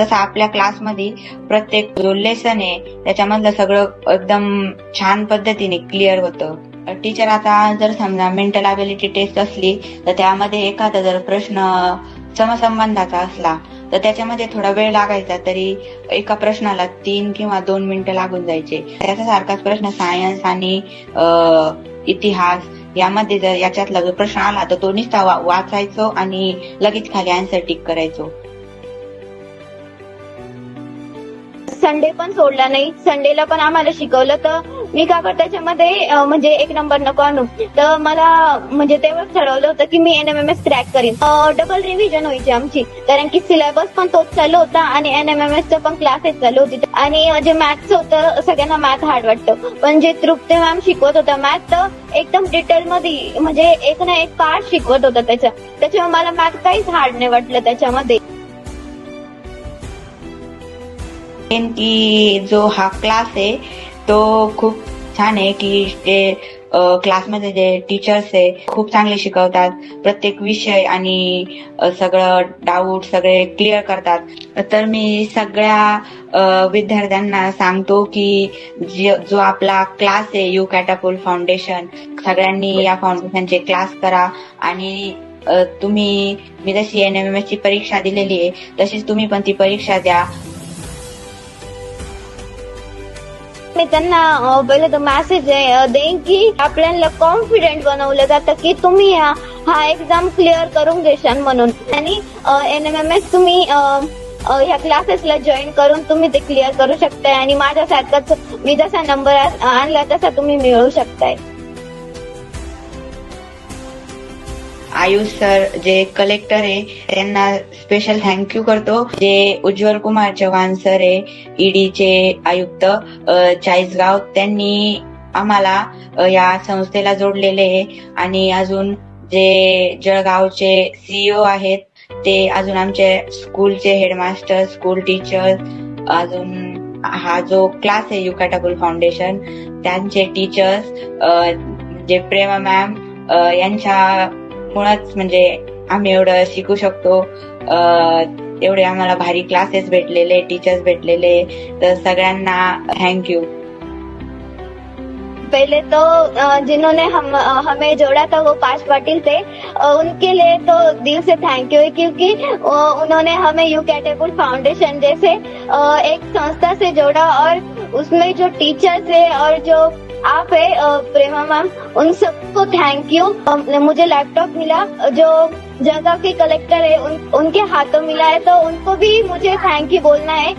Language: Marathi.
तसं आपल्या क्लासमधील प्रत्येक जो लेसन आहे त्याच्यामधलं सगळं एकदम छान पद्धतीने क्लिअर होतं. टीचर आता जर समजा मेंटल अबिलिटी टेस्ट असली तर त्यामध्ये एखादा जर प्रश्न समसंबंधाचा असला तर त्याच्यामध्ये थोडा वेळ लागायचा तरी एका प्रश्नाला तीन किंवा दोन मिनिटं लागून जायचे. त्याचा सारखाच प्रश्न सायन्स आणि इतिहास यामध्ये जर याच्यातला जो प्रश्न आला तर तो निस्ता वाचायचो आणि लगेच खाली आन्सर टिक करायचो. संडे पण सोडला नाही. संडेला पण आम्हाला शिकवलं तर मी का करते त्याच्यामध्ये म्हणजे एक नंबर नको आणू. तर मला म्हणजे तेव्हा ठरवलं होतं की मी एनएमएमएस क्रॅक करीन. डबल रिव्हिजन व्हायची आमची. कारण की सिलेबस पण तोच चालू होता आणि एनएमएमएस पण क्लासेस चालू होती. आणि जे मॅथ्स होतं सगळ्यांना मॅथ हार्ड वाटतं. पण जे तृप्ती मॅम शिकवत होता मॅथ तर एकदम डिटेल मध्ये म्हणजे एक ना एक पार्ट शिकवत होता त्याच्या त्याच्यामुळे मला मॅथ काहीच हार्ड नाही वाटलं त्याच्यामध्ये. मेन की जो हा क्लास आहे तो खूप छान आहे की ते क्लासमध्ये जे टीचर्स आहे खूप चांगले शिकवतात. प्रत्येक विषय आणि सगळं डाऊट सगळे क्लिअर करतात. तर मी सगळ्या विद्यार्थ्यांना सांगतो की जो आपला क्लास आहे यू कॅटापूल फाउंडेशन सगळ्यांनी या फाउंडेशनचे क्लास करा आणि तुम्ही मी जशी एन एम एम ची परीक्षा दिलेली आहे तशीच तुम्ही पण ती परीक्षा द्या. मी त्यांना पहिले तर मेसेज देईन की आपल्याला कॉन्फिडेंट बनवलं जातं की तुम्ही हा एक्झाम क्लिअर करून घेशाल म्हणून. आणि एन एम एम एस तुम्ही ह्या क्लासेसला जॉईन करून तुम्ही ते क्लिअर करू शकताय. आणि माझ्यासारखाच मी जसा नंबर आणला तसा तुम्ही मिळवू शकताय. आयुष सर जे कलेक्टर आहे त्यांना स्पेशल थँक्यू करतो. जे उज्ज्वल कुमार चव्हाण सर आहे ईडीचे आयुक्त चाळीसगाव त्यांनी आम्हाला या संस्थेला जोडलेले आहे. आणि अजून जे जळगावचे सीईओ आहेत ते अजून आमचे स्कूलचे हेडमास्टर स्कूल टीचर अजून हा जो क्लास आहे युकाटाकुल फाउंडेशन त्यांचे टीचर्स जे प्रेमा मॅम यांच्या मुळात म्हणजे आम्ही एवढं शिकू शकतो. एवढे आम्हाला भारी क्लासेस भेटलेले टीचर्स भेटलेले. तर सगळ्यांना थँक्यू पहले तो जिन्होंने हम, हमें जोड़ा था वो पाश पाटिल थे उनके लिए तो दिल से थैंक यू क्योंकि उन्होंने हमें यू कैटेबल फाउंडेशन जैसे एक संस्था से जोड़ा और उसमें जो टीचर्स है और जो आप है प्रेमा मैम उन सबको थैंक यू मुझे लैपटॉप मिला जो जगह के कलेक्टर है उन, उनके हाथों मिला है तो उनको भी मुझे थैंक यू बोलना है।